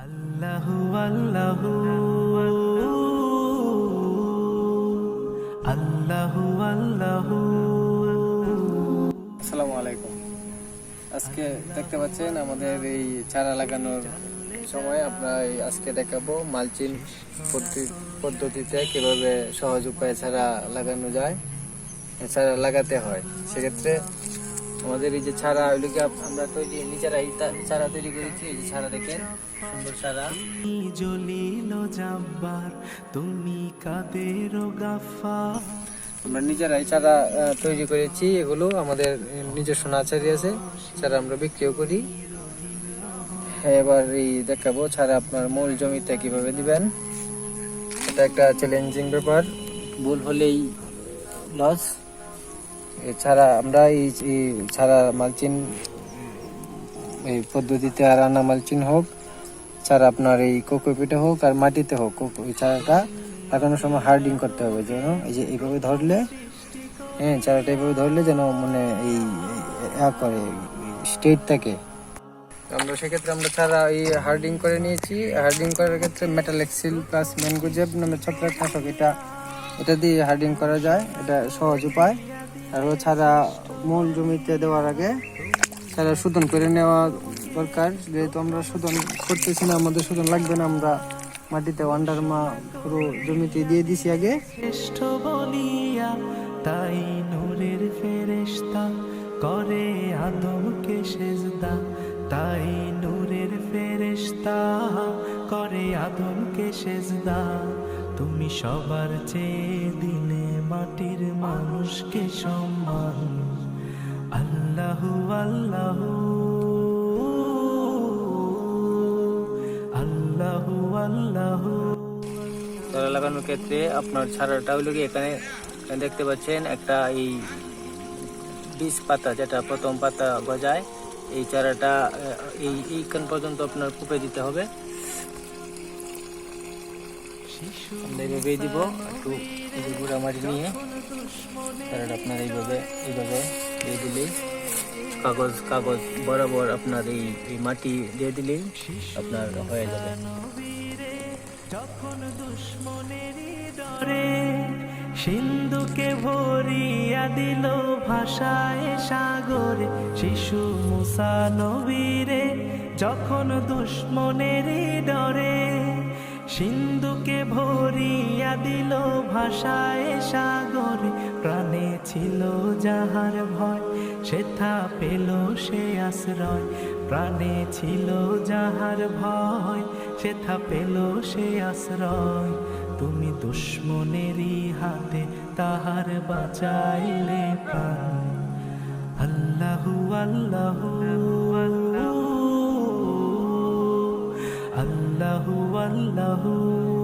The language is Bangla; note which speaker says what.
Speaker 1: আল্লাহু আল্লাহু আল্লাহু আল্লাহু।
Speaker 2: আসসালামু আলাইকুম। আজকে দেখতে পাচ্ছেন আমাদের এই চারা লাগানোর সময় আমরা আজকে দেখাবো মালচিং পদ্ধতি- পদ্ধতিতে কীভাবে সহজ উপায়ে চারা লাগানো যায়, চারা লাগাতে হয়। সেক্ষেত্রে আমাদের এই যে ছাড়া ওইগুলো কি আমরা তৈরি নিজেরাই তা- চারা তৈরি করেছি এই যে চারা দেখেন সুন্দর
Speaker 1: জলিল জাব্বার তুমি কাদের
Speaker 2: আমরা নিজেরাই চারা তৈরি করেছি এগুলো আমাদের নিজস্ব নার্সারি আছে চারা আমরা বিক্রিও করি। এবার এই দেখাবো ছাড়া আপনার মূল জমিতে কীভাবে দিবেন। এটা একটা চ্যালেঞ্জিং ব্যাপার। ভুল হলেই লস এছাড়া আমরা এই ছাড়া মালচিন এই পদ্ধতিতে আর আনা মালচিন হোক, ছাড়া আপনার এই কোকোপিটে হোক আর মাটিতে হোক, কোকো চারাটা লাগানোর সময় হার্ডিং করতে হবে যেন এই যে এইভাবে ধরলে হ্যাঁ চারাটা এইভাবে ধরলে যেন মানে এই করে, স্টেট থাকে। আমরা সেক্ষেত্রে আমরা ছাড়া এই হার্ডিং করে নিয়েছি। হার্ডিং করার ক্ষেত্রে মেটাল এক্সিল প্লাস ম্যানগোজেব নামে ছত্রাকনাশক এটা এটা দিয়ে হার্ডিং করা যায়, এটা সহজ উপায়। আর ছাড়া মূল জমিতে দেওয়ার আগে ছাড়া শোধন করে নেওয়া দরকার। যেহেতু আমরা শোধন করতেছি না, আমাদের শোধন লাগবে না, আমরা মাটিতে ওয়ান্ডারমা পুরো জমিতে দিয়ে দিছি আগে।
Speaker 1: শ্রেষ্ঠ বলিয়া তাই নূরের ফেরেশতা করে, আদমকে সেজদা। তাই নূরের ফেরেশতা করে, আদমকে সেজদা। তুমি সবার চেয়ে দিলে মাটির মানুষকে সম্মান। আল্লাহু আল্লাহু। আল্লাহ আল্লাহ।
Speaker 2: চারা লাগানোর ক্ষেত্রে আপনার চারাটা হলো কি, এখানে এখানে দেখতে পাচ্ছেন একটা এই বীজ পাতা, যেটা প্রথম পাতা গজায়, এই চারাটা এই এইখান পর্যন্ত আপনার কুপে দিতে হবে। আমরা দিব, একটু গুঁড়া মাটি নিয়ে। আপনার এইভাবে এইভাবে দিয়ে দিলেই কাগজ কাগজ বরাবর আপনার এই এই মাটি দিয়ে দিলেই আপনার হয়ে যাবে।
Speaker 1: সিন্ধুকে ভরিয়া দিল ভাষায় সাগরে। শিশু মুসা নবীরে যখন দুশ্মনেরই ডরে সিন্ধুকে ভরিয়া দিল ভাষায় সাগরে, প্রাণে ছিল যাহার ভয় সেথা পেল সে আশ্রয়, প্রাণে ছিল যাহার ভয় সেথা পেল সে আশ্রয়। তুমি দুশ্মনেরই হাতে তাহার বাঁচাইলে প্রাণ। আল্লাহু আল্লাহু। আল্লাহু আল্লাহু।